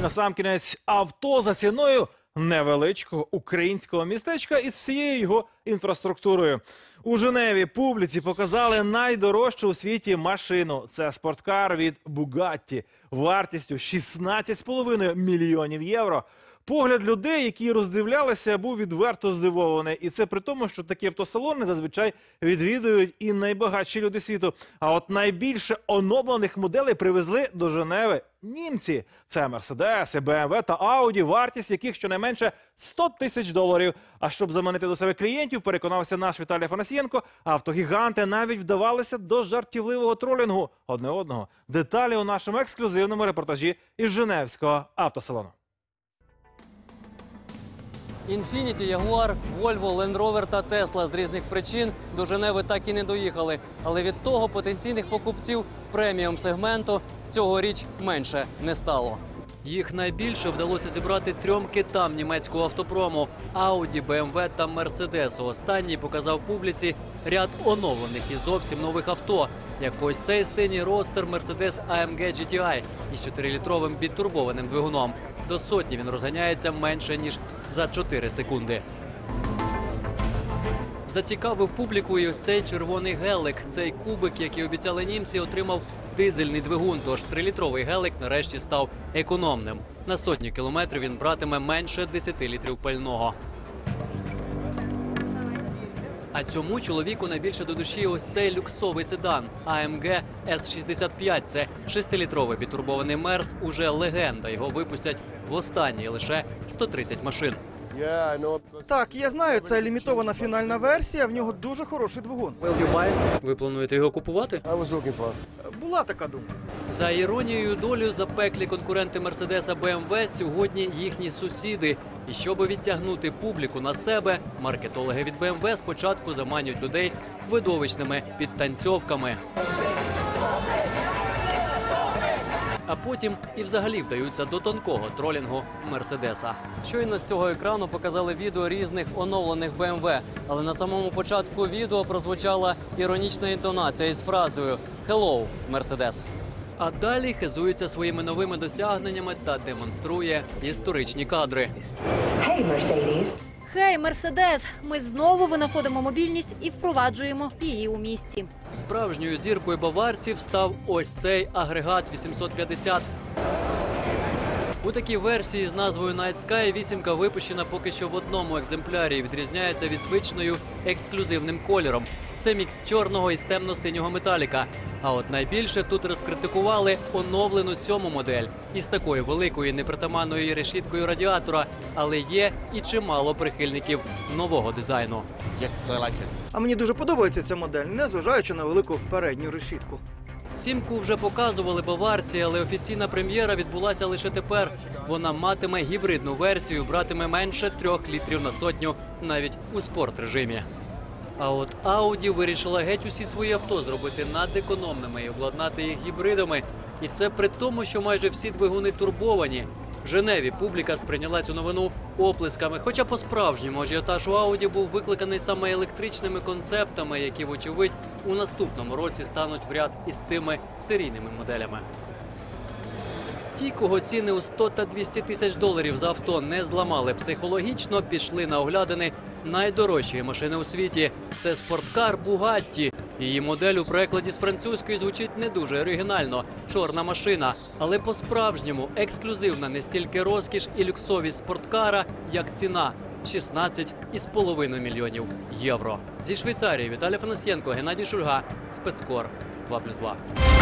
І насамкінець авто за ціною невеличкого українського містечка із всією його інфраструктурою. У Женеві публіці показали найдорожчу у світі машину. Це спорткар від Бугатті вартістю 16,5 мільйонів євро. Погляд людей, які роздивлялися, був відверто здивований. І це при тому, що такі автосалони зазвичай відвідують і найбагатші люди світу. А от найбільше оновлених моделей привезли до Женеви німці. Це Мерседес, БМВ та Ауді, вартість яких щонайменше 100 тисяч доларів. А щоб заманити до себе клієнтів, переконався наш Віталій Афанасьєнко, автогіганти навіть вдавалися до жартівливого тролінгу одне одного. Деталі у нашому ексклюзивному репортажі із Женевського автосалону. Інфініті, Ягуар, Вольво, Лендровер та Тесла з різних причин до Женеви так і не доїхали. Але від того потенційних покупців преміум сегменту цьогоріч менше не стало. Їх найбільше вдалося зібрати трьом китам німецького автопрому Audi, BMW та Mercedes. Останній показав публіці ряд оновлених і зовсім нових авто, як ось цей синій ростер Mercedes AMG GTI із 4-літровим бітурбованим двигуном. До сотні він розганяється менше ніж за 4 секунди. Зацікавив публіку і ось цей червоний гелик. Цей кубик, який обіцяли німці, отримав дизельний двигун. Тож трилітровий гелик нарешті став економним. На сотню кілометрів він братиме менше 10 літрів пального. А цьому чоловіку найбільше до душі ось цей люксовий седан AMG S65. Це 6-літровий бітурбований мерс. Уже легенда. Його випустять в останній лише 130 машин. Так, я знаю, це лімітована фінальна версія. В нього дуже хороший двигун. Ви плануєте його купувати? Була така думка. За іронією долю запеклі конкуренти Мерседеса BMW сьогодні їхні сусіди. І щоб відтягнути публіку на себе, маркетологи від BMW спочатку заманюють людей видовищними підтанцьовками. А потім і взагалі вдаються до тонкого тролінгу Мерседеса. Щойно з цього екрану показали відео різних оновлених BMW, але на самому початку відео прозвучала іронічна інтонація із фразою «Hello, Мерседес». А далі хизується своїми новими досягненнями та демонструє історичні кадри. Hey, Mercedes. Хей, Мерседес! Ми знову винаходимо мобільність і впроваджуємо її у місті. Справжньою зіркою баварців став ось цей агрегат 850. У такій версії з назвою Night Sky вісімка випущена поки що в одному екземплярі і відрізняється від звичною ексклюзивним кольором. Це мікс чорного із темно-синього металіка. А от найбільше тут розкритикували оновлену сьому модель із такою великою непритаманною решіткою радіатора, але є і чимало прихильників нового дизайну. А мені дуже подобається ця модель, незважаючи на велику передню решітку. Сімку вже показували баварці, але офіційна прем'єра відбулася лише тепер. Вона матиме гібридну версію, братиме менше трьох літрів на сотню, навіть у спорт-режимі. А от Audi вирішила геть усі свої авто зробити надекономними і обладнати їх гібридами. І це при тому, що майже всі двигуни турбовані. В Женеві публіка сприйняла цю новину оплесками. Хоча по-справжньому ажіотаж у Audi був викликаний саме електричними концептами, які, вочевидь, у наступному році стануть в ряд із цими серійними моделями. Ті, кого ціни у 100 та 200 тисяч доларів за авто не зламали психологічно, пішли на оглядини найдорожчої машини у світі. Це спорткар Бугатті. Її модель у перекладі з французької звучить не дуже оригінально чорна машина, але по-справжньому ексклюзивна не стільки розкіш і люксовість спорткара, як ціна 16,5 мільйонів євро. Зі Швейцарії Віталій Фанасьєнко, Геннадій Шульга, спецкор 2+,2.